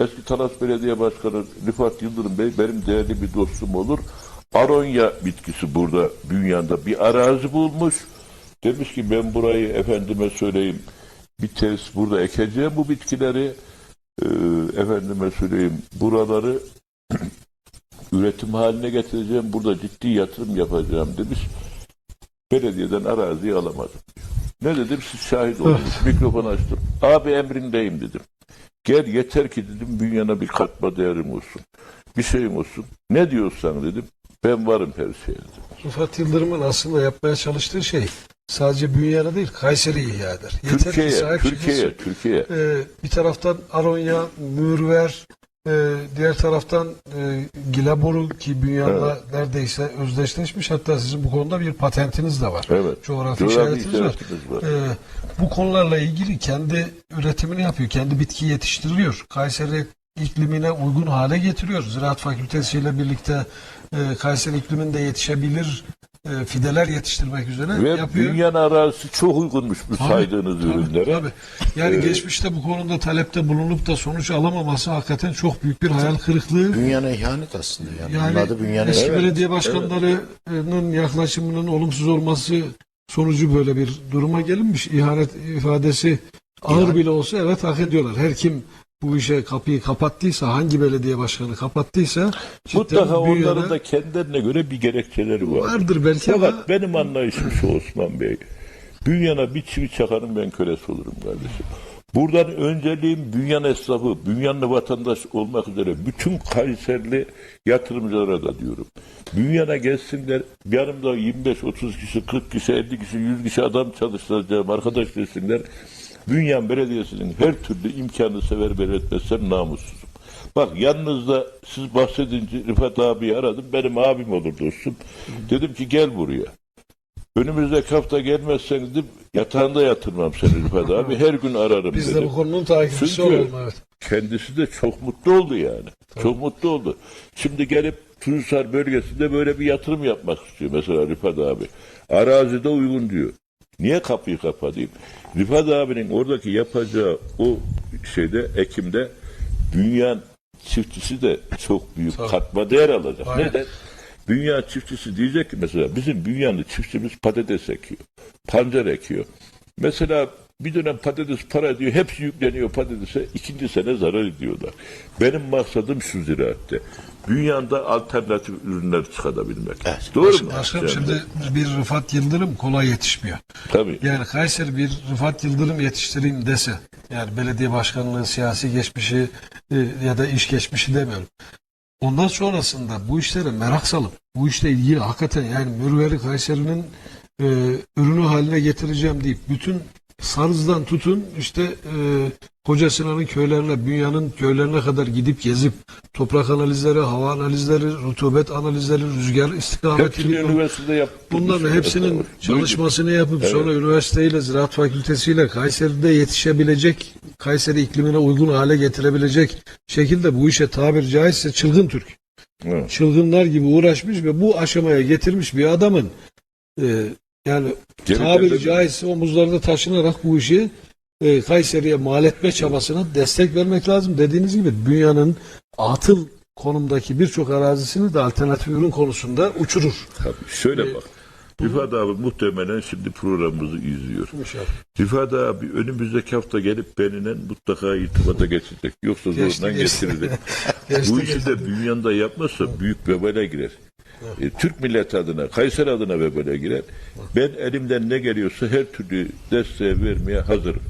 eski Talas Belediye Başkanı Rıfat Yıldırım Bey benim değerli bir dostum olur. Aronya bitkisi burada dünyada bir arazi bulmuş. Demiş ki ben burayı efendime söyleyeyim bir tesis burada ekeceğim bu bitkileri. Ee, efendime söyleyeyim buraları üretim haline getireceğim. Burada ciddi yatırım yapacağım demiş. Belediyeden araziyi alamadım. Ne dedim siz şahit olun. Mikrofon açtım. Abi emrindeyim dedim. Gel yeter ki dedim bünyana bir katma değerim olsun. Bir şeyim olsun. Ne diyorsan dedim. Ben varım her şeye dedim. Rıfat Yıldırım'ın aslında yapmaya çalıştığı şey sadece Bünyana değil Kayseri'yi ihya eder. Yeter ki Türkiye'ye, Türkiye'ye. Türkiye'ye. Ee, bir taraftan Aronya, Mürver, e, diğer taraftan e, Gilaboru ki Bünyan'la neredeyse özdeşleşmiş. Hatta sizin bu konuda bir patentiniz de var. Evet. Coğrafi, Coğrafi işaretiniz var. var. Ee, bu konularla ilgili kendi üretimini yapıyor. Kendi bitki yetiştiriyor. Kayseri iklimine uygun hale getiriyor. Ziraat Fakültesi ile birlikte e, Kayseri ikliminde yetişebilir e, fideler yetiştirmek üzere Ve yapıyor. dünyanın arazisi çok uygunmuş bu Tabii, saydığınız tabii, ürünlere. tabii. Yani geçmişte bu konuda talepte bulunup da sonuç alamaması hakikaten çok büyük bir hayal kırıklığı. Bünyana ihanet aslında yani. Yani Bunun adı bünyana eski ihanet. belediye başkanlarının yaklaşımının olumsuz olması sonucu böyle bir duruma gelinmiş. İhanet ifadesi ağır İhanet- bile olsa evet hak ediyorlar. Her kim bu işe kapıyı kapattıysa, hangi belediye başkanı kapattıysa Mutlaka bünyede onların da kendilerine göre bir gerekçeleri var. vardır belki ama Fakat benim anlayışım şu Osman Bey. Bünyana bir çivi çakarın ben kölesi olurum kardeşim. Buradan önceliğim bünyan esnafı, bünyanlı vatandaş olmak üzere bütün Kayserli yatırımcılara da diyorum. Bünyana gelsinler, yanımda 25-30 kişi, 40 kişi, 50 kişi, 100 kişi adam çalıştıracağım arkadaş desinler. Bünyan Belediyesi'nin her türlü imkanı sever etmezsem namussuzum. Bak yanınızda siz bahsedince Rıfat abiyi aradım. Benim abim olur dostum. Dedim ki gel buraya. Önümüzdeki hafta gelmezsen dedim yatağında yatırmam seni Rıfat abi. Her gün ararım biz de dedim. bu konunun takipçisi olalım. Evet. Kendisi de çok mutlu oldu yani. Çok mutlu oldu. Şimdi gelip Tunusar bölgesinde böyle bir yatırım yapmak istiyor mesela Rıfat abi. Arazide uygun diyor. Niye kapıyı kapatayım? Rıfat abinin oradaki yapacağı o şeyde Ekim'de dünyanın çiftçisi de çok büyük katma değer alacak. Aynen. Neden? Dünya çiftçisi diyecek ki mesela bizim dünyanın çiftçimiz patates ekiyor. Pancar ekiyor. Mesela bir dönem patates para ediyor. Hepsi yükleniyor patatese. ikinci sene zarar ediyorlar. Benim maksadım şu ziraatte. Dünyada alternatif ürünler çıkarabilmek. Evet. Doğru mu? Başkanım Yani, şimdi bir Rıfat Yıldırım kolay yetişmiyor. Tabii. Yani Kayseri bir Rıfat Yıldırım yetiştireyim dese, yani belediye başkanlığı, siyasi geçmişi e, ya da iş geçmişi demiyorum. Ondan sonrasında bu işlere merak salıp, bu işle ilgili hakikaten yani Mürveri Kayseri'nin e, ürünü haline getireceğim deyip bütün Sarız'dan tutun işte e, Koca Sinan'ın köylerine, Bünya'nın köylerine kadar gidip gezip toprak analizleri, hava analizleri, rutubet analizleri, rüzgar Hepsini istikameti üniversitede yaptım. Bunların hepsinin çalışmasını yapıp sonra üniversiteyle, ziraat fakültesiyle Kayseri'de yetişebilecek, Kayseri iklimine uygun hale getirebilecek şekilde bu işe tabiri caizse çılgın Türk. Evet. Çılgınlar gibi uğraşmış ve bu aşamaya getirmiş bir adamın e, yani Geri tabiri caizse omuzlarında taşınarak bu işi e, Kayseri'ye mal etme çabasına destek vermek lazım. Dediğiniz gibi dünyanın atıl konumdaki birçok arazisini de alternatif ürün konusunda uçurur. Tabii. Şöyle bak. Rıfat abi muhtemelen şimdi programımızı izliyor. İnşallah. Rıfat abi önümüzdeki hafta gelip benimle mutlaka irtibata geçecek. Yoksa zorundan geçti. Bu işi de bünyanda yapmazsa büyük vebale girer. E, Türk milleti adına, Kayseri adına vebale girer. Ben elimden ne geliyorsa her türlü desteği vermeye hazırım.